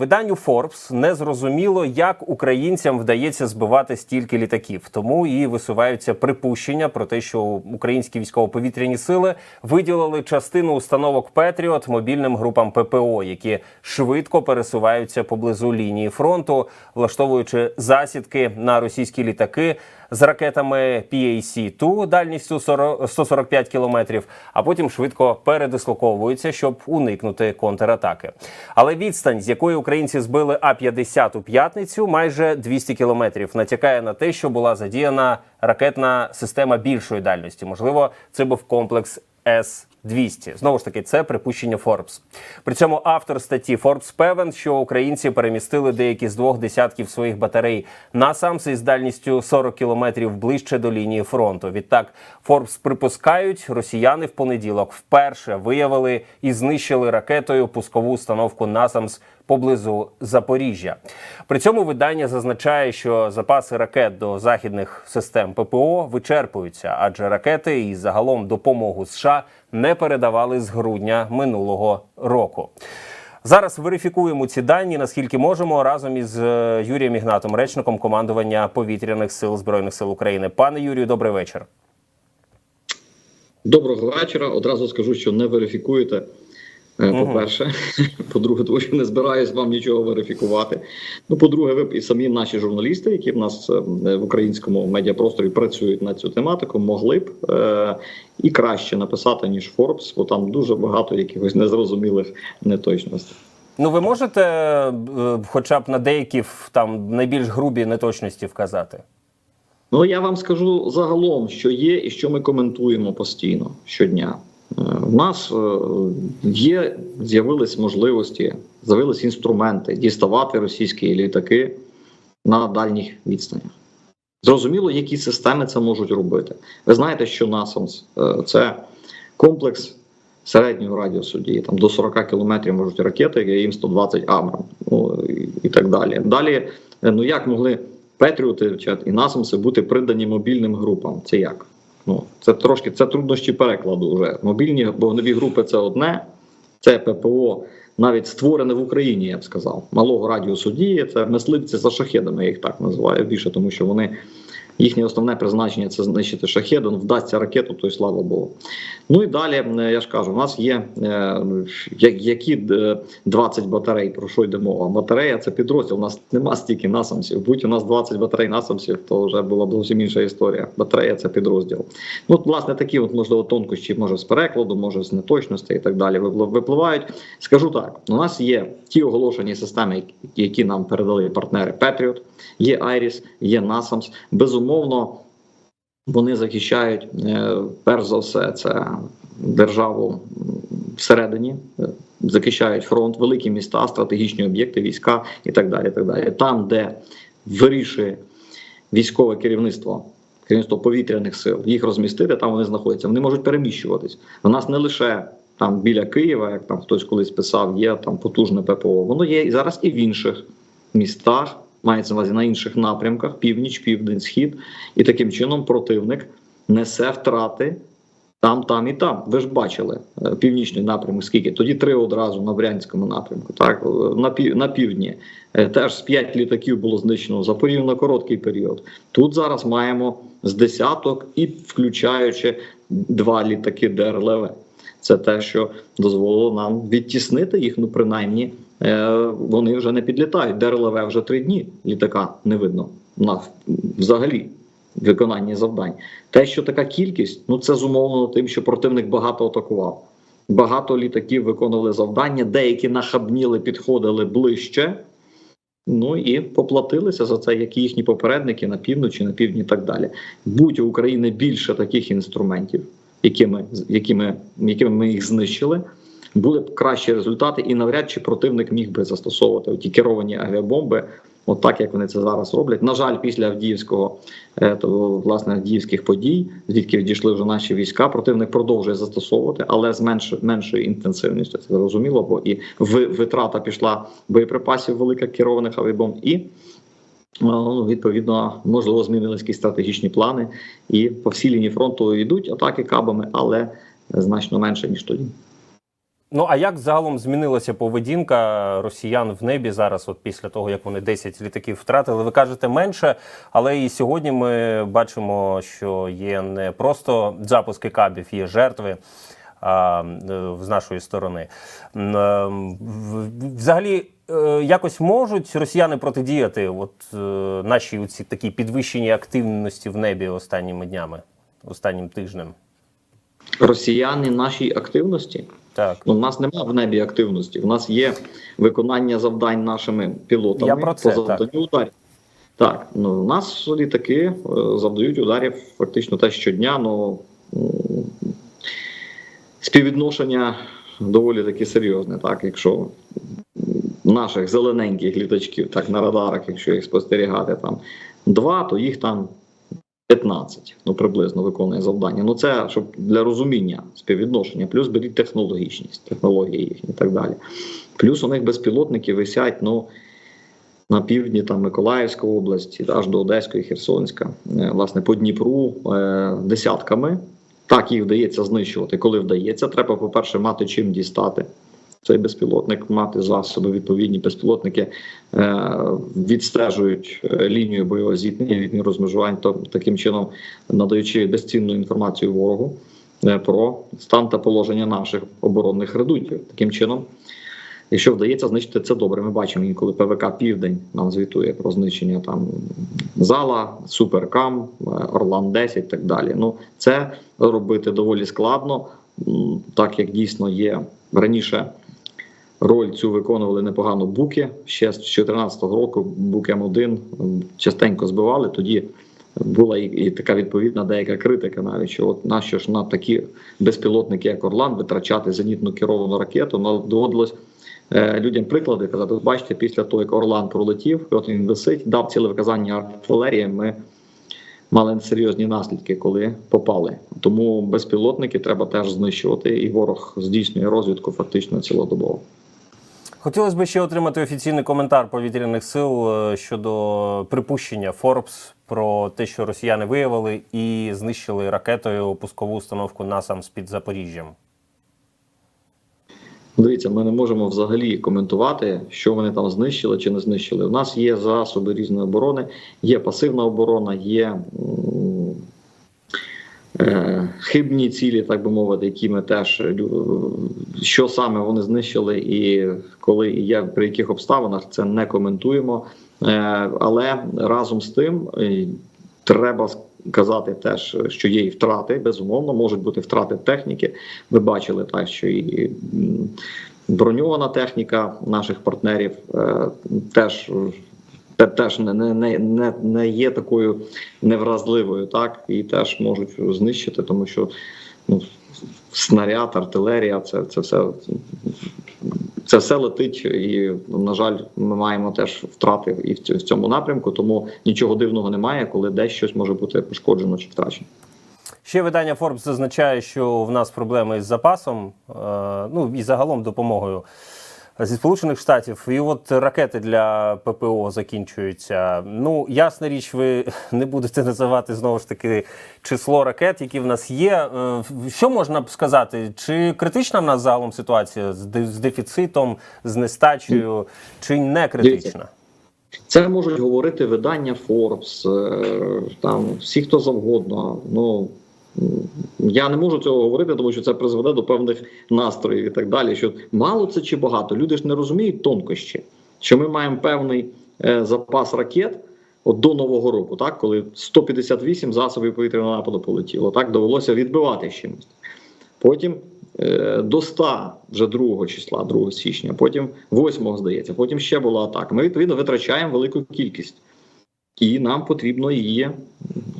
виданню Forbes не зрозуміло, як українцям вдається збивати стільки літаків. Тому і висуваються припущення про те, що українські військово-повітряні сили виділили частину установок Петріот мобільним групам ППО, які швидко пересуваються поблизу лінії фронту, влаштовуючи засідки на російські літаки з ракетами PAC-2 дальністю 40 145 кілометрів, а потім швидко передислоковуються, щоб уникнути контратаки. Але відстань, з якої українці збили А-50 у п'ятницю, майже 200 кілометрів, натякає на те, що була задіяна ракетна система більшої дальності. Можливо, це був комплекс С. 200. Знову ж таки, це припущення Forbes. При цьому автор статті Forbes певен, що українці перемістили деякі з двох десятків своїх батарей на самси з дальністю 40 кілометрів ближче до лінії фронту. Відтак Forbes припускають, росіяни в понеділок вперше виявили і знищили ракетою пускову установку НАСАМС поблизу Запоріжжя. При цьому видання зазначає, що запаси ракет до західних систем ППО вичерпуються, адже ракети і загалом допомогу США не передавали з грудня минулого року. Зараз верифікуємо ці дані, наскільки можемо, разом із е, Юрієм Ігнатом, речником командування повітряних сил збройних сил України. Пане Юрію, добрий вечір. Доброго вечора. Одразу скажу, що не верифікуєте. Е. По-перше, по-друге, тому що не збираюсь вам нічого верифікувати. Ну, по-друге, ви і самі наші журналісти, які в нас е, в українському медіапросторі працюють на цю тематику, могли б е- і краще написати ніж Forbes, бо там дуже багато якихось незрозумілих неточностей. Ну, ви можете, е, хоча б на деякі там найбільш грубі неточності вказати? Ну я вам скажу загалом, що є і що ми коментуємо постійно щодня. У нас е, є, з'явились можливості, з'явились інструменти діставати російські літаки на дальніх відстанях. Зрозуміло, які системи це можуть робити. Ви знаєте, що NASAMS е, – це комплекс середнього радіусу дії. Там до 40 кілометрів можуть ракети, їм 120 Абрам ну, і, так далі. Далі, е, ну як могли Петріоти і насамси бути придані мобільним групам. Це як? Ну це трошки це труднощі перекладу. Вже мобільні вогневі групи це одне, це ППО навіть створене в Україні, я б сказав. Малого радіусу дії. Це мисливці за шахедами, я їх так називаю більше, тому що вони. Їхнє основне призначення це знищити шахедом, вдасться ракету, то й слава Богу. Ну і далі, е, я ж кажу, у нас є е, які е, 20 батарей, про що йде мова? Батарея це підрозділ. У нас нема стільки насамсів. Будь у нас 20 батарей насамсів, то вже була б зовсім інша історія. Батарея це підрозділ. Ну, власне, такі от можливо тонкощі, може з перекладу, може з неточностей і так далі. Випливають. Скажу так: у нас є ті оголошені системи, які нам передали партнери Patriot, є Iris, є NASAMS. Безумовно, вони захищають е, перш за все це державу всередині, е, захищають фронт, великі міста, стратегічні об'єкти, війська і так далі. Так далі. Там, де вирішує військове керівництво. Керівництво повітряних сил їх розмістити, там вони знаходяться. Вони можуть переміщуватись. У нас не лише там біля Києва, як там хтось колись писав, є там потужне ППО. Воно є і зараз і в інших містах, мається на увазі на інших напрямках: північ, південь, схід. І таким чином противник несе втрати там, там і там. Ви ж бачили е, північний напрямок, скільки тоді три одразу на Брянському напрямку. Так е, на пів на півдні Е, теж з п'ять літаків було знищено за порівняно короткий період. Тут зараз маємо з десяток і включаючи два літаки ДРЛВ. Це те, що дозволило нам відтіснити їх. Ну принаймні вони вже не підлітають. ДРЛВ вже три дні літака не видно на взагалі виконанні завдань. Те, що така кількість, ну це зумовлено тим, що противник багато атакував. Багато літаків виконували завдання, деякі нахабніли, підходили ближче. Ну і поплатилися за це, як і їхні попередники на півночі, на півдні і так далі. Будь у України більше таких інструментів, якими, якими, якими ми їх знищили, були б кращі результати, і навряд чи противник міг би застосовувати ті керовані авіабомби, от так як вони це зараз роблять. На жаль, після Авдіївського е, то, власне Авдіївських подій, звідки відійшли вже наші війська, противник продовжує застосовувати, але з менш, меншою інтенсивністю. Це зрозуміло, бо і ви- витрата пішла боєприпасів великих керованих авіабомб і. Ну, відповідно, можливо, змінились якісь стратегічні плани, і по всій лінії фронту йдуть атаки кабами, але значно менше ніж тоді. Ну а як загалом змінилася поведінка росіян в небі зараз, от після того як вони 10 літаків втратили? Ви кажете менше, але і сьогодні ми бачимо, що є не просто запуски кабів, є жертви. а, е, з нашої сторони. Е, Взагалі, е, якось можуть росіяни протидіяти от, е, нашій ці такій підвищеній активності в небі останніми днями, останнім тижнем. Росіяни нашій активності. Так. Ну, у нас немає в небі активності. У нас є виконання завдань нашими пілотами Я про це, по завданню ударів. Так, ну у нас літаки е, завдають ударів фактично те щодня. Ну співвідношення доволі таки серйозне. Так, якщо наших зелененьких літачків, так на радарах, якщо їх спостерігати там два, то їх там 15, ну приблизно виконує завдання. Ну це щоб для розуміння співвідношення, плюс беріть технологічність, технології їхні і так далі. Плюс у них безпілотники висять ну, на півдні там, Миколаївської області, аж до Одеської, Херсонська, е, власне, по Дніпру е, десятками. Так, їх вдається знищувати. Коли вдається, треба, по-перше, мати чим дістати. Цей безпілотник мати засоби відповідні безпілотники е, відстежують е, лінію бойового зіткнення, лінію розмежувань, то таким чином надаючи безцінну інформацію ворогу е, про стан та положення наших оборонних редутів. Таким чином, якщо вдається знищити це добре, ми бачимо інколи ПВК Південь нам звітує про знищення там зала, Суперкам, Орлан 10 і так далі. Ну це робити доволі складно, так як дійсно є раніше. Роль цю виконували непогано буки. Ще з 2014 року бук М1 частенько збивали. Тоді була і, і така відповідна деяка критика, навіть що от нащо ж на такі безпілотники, як Орлан, витрачати зенітну керовану ракету. Ну, доводилось е, людям приклади казати. Бачите, після того, як Орлан пролетів, от він висить, дав ціле вказання артилерії. Ми мали серйозні наслідки, коли попали. Тому безпілотники треба теж знищувати, і ворог здійснює розвідку фактично цілодобово. Хотілося б ще отримати офіційний коментар повітряних сил е, щодо припущення Forbes про те, що росіяни виявили і знищили ракетою пускову установку НАСАМС під Запоріжжям. Дивіться, ми не можемо взагалі коментувати, що вони там знищили чи не знищили. У нас є засоби різної оборони, є пасивна оборона, є хибні цілі, так би мовити, які ми теж лю- що саме вони знищили, і коли і як при яких обставинах це не коментуємо. Е, але разом з тим е, треба казати теж, що є і втрати. Безумовно, можуть бути втрати техніки. Ви бачили так, що і броньована техніка наших партнерів е, теж. Те- Теж не, не, не, не, не є такою невразливою, так і теж можуть знищити, тому що ну, снаряд, артилерія, це, це все це все летить, і на жаль, ми маємо теж втрати і в цьому напрямку. Тому нічого дивного немає, коли десь щось може бути пошкоджено чи втрачено. Ще видання Forbes зазначає, що в нас проблеми з запасом, е, ну і загалом допомогою зі Сполучених Штатів. І от ракети для ППО закінчуються. Ну, ясна річ, ви не будете називати знову ж таки число ракет, які в нас є. Е, Що можна б сказати? Чи критична в нас загалом ситуація з дефіцитом, з нестачею, чи не критична? Це можуть говорити видання Forbes, е, там всі хто завгодно. Ну я не можу цього говорити, тому що це призведе до певних настроїв і так далі. Що мало це чи багато? Люди ж не розуміють тонкощі, що ми маємо певний е, запас ракет. От до нового року, так коли 158 засобів повітряного нападу полетіло, так довелося відбивати чимось. Потім е, до 100 вже 2 числа, 2 січня, потім 8 здається, потім ще була атака. Ми відповідно витрачаємо велику кількість. І нам потрібно її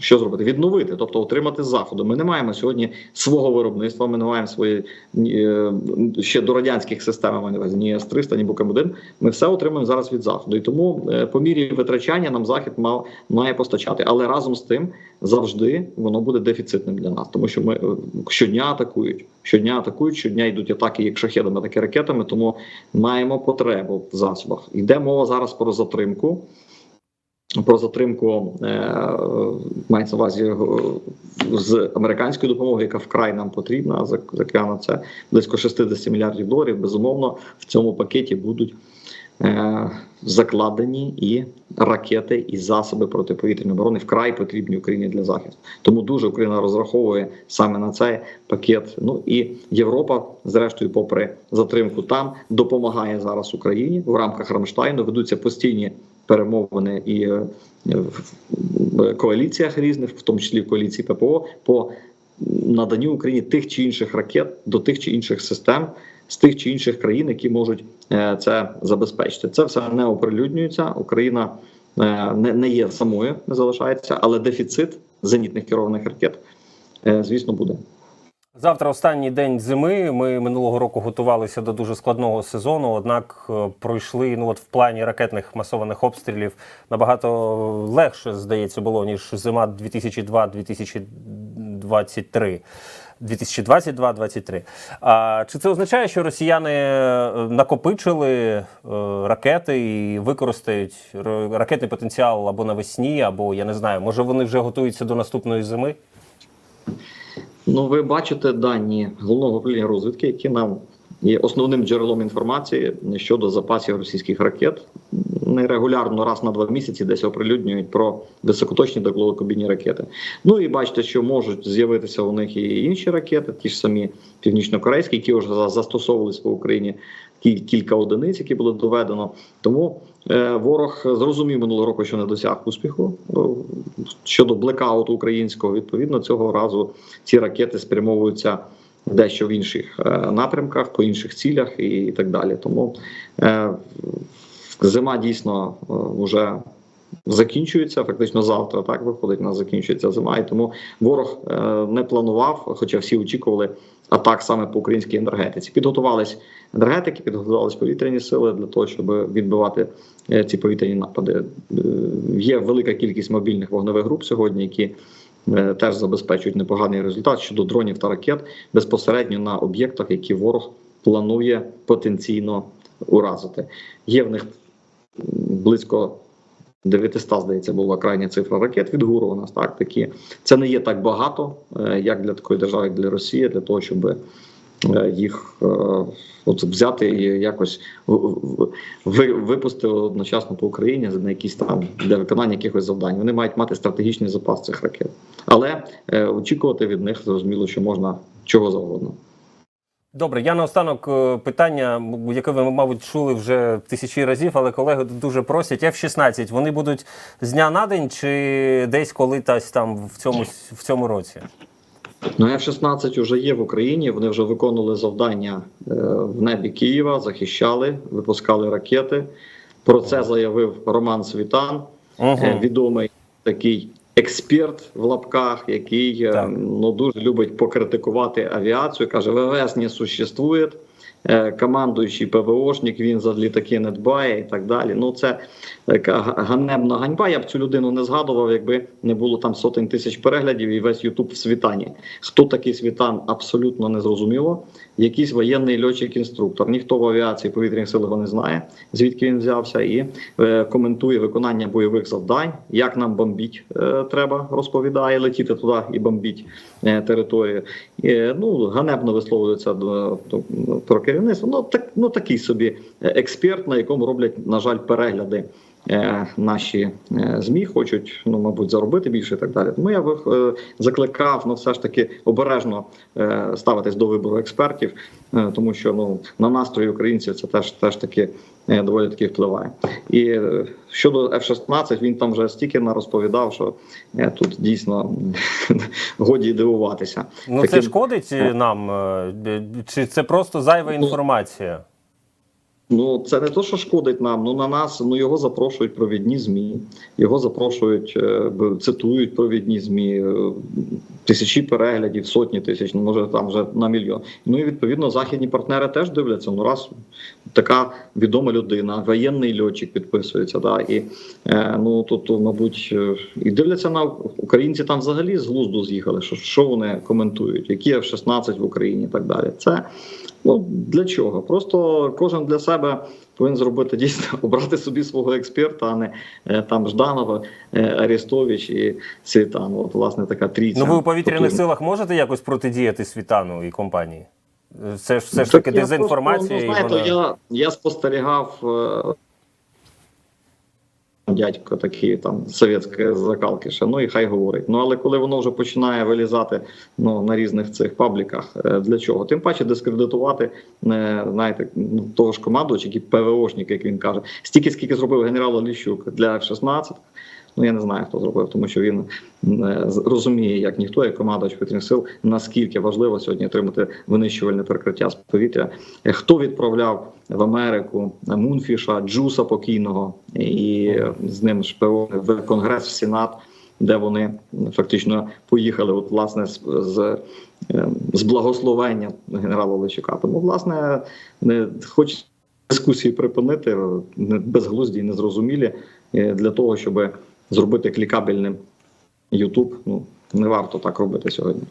що зробити? Відновити, тобто отримати з заходу. Ми не маємо сьогодні свого виробництва, ми не маємо свої е, ще до радянських систем, маю на увазі, ні С-300, ні Букам-1. Ми все отримуємо зараз від заходу. І тому е, по мірі витрачання нам захід мав має постачати. Але разом з тим завжди воно буде дефіцитним для нас, тому що ми е, щодня атакують. Щодня атакують, щодня йдуть атаки як шахедами, так і ракетами. Тому маємо потребу в засобах. Йде мова зараз про затримку. Про затримку е, мається на увазі е, з американської допомоги, яка вкрай нам потрібна. Зокрема, це близько 60 мільярдів доларів. Безумовно, в цьому пакеті будуть закладені і ракети, і засоби протиповітряної оборони вкрай потрібні Україні для захисту. Тому дуже Україна розраховує саме на цей пакет. Ну і Європа, зрештою, попри затримку, там допомагає зараз Україні в рамках Рамштайну. Ведуться постійні перемовини і е, в коаліціях різних, в тому числі в коаліції ППО, по наданню Україні тих чи інших ракет до тих чи інших систем з тих чи інших країн, які можуть е, це забезпечити. Це все не оприлюднюється. Україна е, не, є самою, не залишається, але дефіцит зенітних керованих ракет, е, звісно, буде. Завтра останній день зими. Ми минулого року готувалися до дуже складного сезону. Однак пройшли ну от в плані ракетних масованих обстрілів набагато легше здається було ніж зима 2002-2023. 2022-2023. А чи це означає, що росіяни е, накопичили е, ракети і використають ракетний потенціал або навесні, або я не знаю, може вони вже готуються до наступної зими? Ну, ви бачите дані головного управління розвідки, які нам є основним джерелом інформації щодо запасів російських ракет. Нерегулярно раз на два місяці десь оприлюднюють про високоточні та далекобійні ракети. Ну і бачите, що можуть з'явитися у них і інші ракети, ті ж самі північнокорейські, які вже за- застосовувались по Україні кілька одиниць, які було доведено. Тому е, ворог зрозумів минулого року, що не досяг успіху е, щодо блекауту українського. Відповідно, цього разу ці ракети спрямовуються дещо в інших е, напрямках, по інших цілях і, так далі. Тому зима дійсно е, вже закінчується. Фактично завтра так виходить. У нас закінчується зима, і тому ворог е, не планував, хоча всі очікували атак саме по українській енергетиці. Підготувались енергетики, підготувались повітряні сили для того, щоб відбивати е, ці повітряні напади. Є велика кількість мобільних вогневих груп сьогодні, які теж забезпечують непоганий результат щодо дронів та ракет безпосередньо на об'єктах, які ворог планує потенційно уразити. Є в них близько 900, здається, була крайня цифра ракет від ГУРу у нас так такі. Це не є так багато, е, як для такої держави, як для Росії, для того, щоб е, їх е, от взяти і якось випустити одночасно по Україні на якісь там для виконання якихось завдань. Вони мають мати стратегічний запас цих ракет, але очікувати від них зрозуміло, що можна чого завгодно. Добре, я наостанок е, питання, яке ви, мабуть, чули вже тисячі разів, але колеги дуже просять. F-16, вони будуть з дня на день чи десь коли тась там в цьому, в цьому році? Ну, F-16 вже є в Україні. Вони вже виконували завдання е, в небі Києва, захищали, випускали ракети. Про це заявив Роман Світан, Угу. відомий такий експерт в лапках, який е, Так. ну дуже любить покритикувати авіацію. каже, ВВС не существує. Е, Командуючий ПВОшник, він за літаки не дбає і так далі. Ну це така ганебна ганьба. Я б цю людину не згадував, якби не було там сотень тисяч переглядів і весь Ютуб в світані. Хто такий світан, абсолютно не зрозуміло. Якийсь воєнний льотчик-інструктор. Ніхто в авіації повітряних сил його не знає, звідки він взявся, і е, коментує виконання бойових завдань. Як нам бомбіть е, треба, розповідає, летіти туди і бомбіть е, територію. Е, ну ганебно висловлюється до, до керівництво. Ну так ну такий собі е, експерт, на якому роблять на жаль перегляди. Е, Наші е, змі хочуть, ну мабуть, заробити більше і так далі. Тому я би е, закликав ну, все ж таки обережно ставитись до вибору експертів, тому що ну на настрої українців це теж теж таки доволі таки впливає. І щодо F-16, він там вже стільки нарозповідав, що е, тут дійсно годі дивуватися. Ну це Таким- шкодить нам, чи це просто зайва Ну, інформація? Ну, це не то, що шкодить нам. Ну на нас ну його запрошують провідні змі, його запрошують, е, цитують провідні змі, е, тисячі переглядів, сотні тисяч, ну може там вже на мільйон. Ну і відповідно західні партнери теж дивляться. Ну раз така відома людина, воєнний льотчик підписується. Да, і е, ну тут, мабуть, і дивляться на українці там взагалі з глузду з'їхали. Що, що вони коментують, які F-16 в Україні і так далі. Це Ну для чого? Просто кожен для себе повинен зробити дійсно обрати собі свого експерта, а не е, там Жданова, е, Арестович і Світан. От власне така трійця. Ну ви у повітряних потужна. силах можете якось протидіяти світану і компанії? Це ж все ж Так таки я дезінформація. Просто, ну, знаєте, вона... я, я спостерігав. Дядько такий там совєтські закалки ще, ну і хай говорить. Ну але коли воно вже починає вилізати ну, на різних цих пабліках, е, для чого? Тим паче дискредитувати е, знаєте, ну, того ж командувача, який ПВОшник, як він каже, стільки, скільки зробив генерал Оліщук для F-16, Ну я не знаю, хто зробив, тому що він е, розуміє, як ніхто, як командувач повітряних сил, наскільки важливо сьогодні отримати винищувальне прикриття з повітря. Е, Хто відправляв в Америку Мунфіша, Джуса покійного і е, з ним шпигуни в Конгрес, в Сенат, де вони фактично поїхали, от власне з, з, е, з благословення генерала Лещука. Тому, власне, не хоч дискусії припинити безглузді і незрозумілі е, для того, щоб зробити клікабельним YouTube. Ну не варто так робити сьогодні.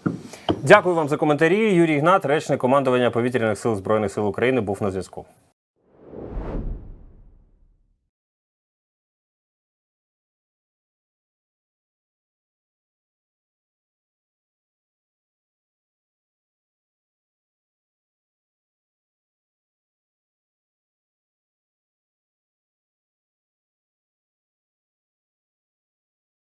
Дякую вам за коментарі. Юрій Гнат, речник командування повітряних сил збройних сил України, був на зв'язку.